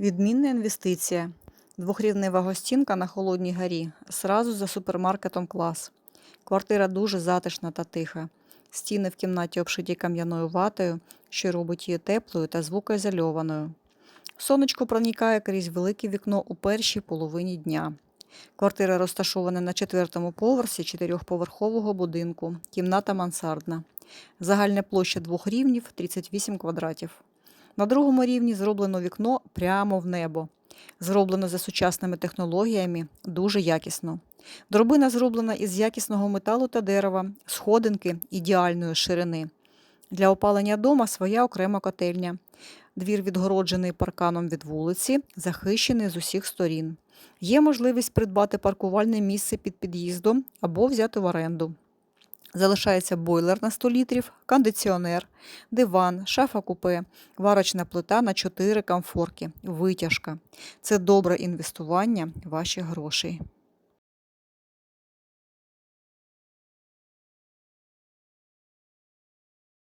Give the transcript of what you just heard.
Відмінна інвестиція. Двохрівнева гостінка на Холодній горі, сразу за супермаркетом клас. Квартира дуже затишна та тиха. Стіни в кімнаті обшиті кам'яною ватою, що робить її теплою та звукоізольованою. Сонечко проникає крізь велике вікно у першій половині дня. Квартира розташована на четвертому поверсі чотирьохповерхового будинку, кімната мансардна. Загальна площа двох рівнів 38 квадратів. На другому рівні зроблено вікно прямо в небо. Зроблено за сучасними технологіями, дуже якісно. Дробина зроблена із якісного металу та дерева, сходинки ідеальної ширини. Для опалення дома своя окрема котельня. Двір відгороджений парканом від вулиці, захищений з усіх сторін. Є можливість придбати паркувальне місце під під'їздом або взяти в оренду. Залишається бойлер на 100 літрів, кондиціонер, диван, шафа купе, варочна плита на 4 комфорки, витяжка. Це добре інвестування ваших грошей.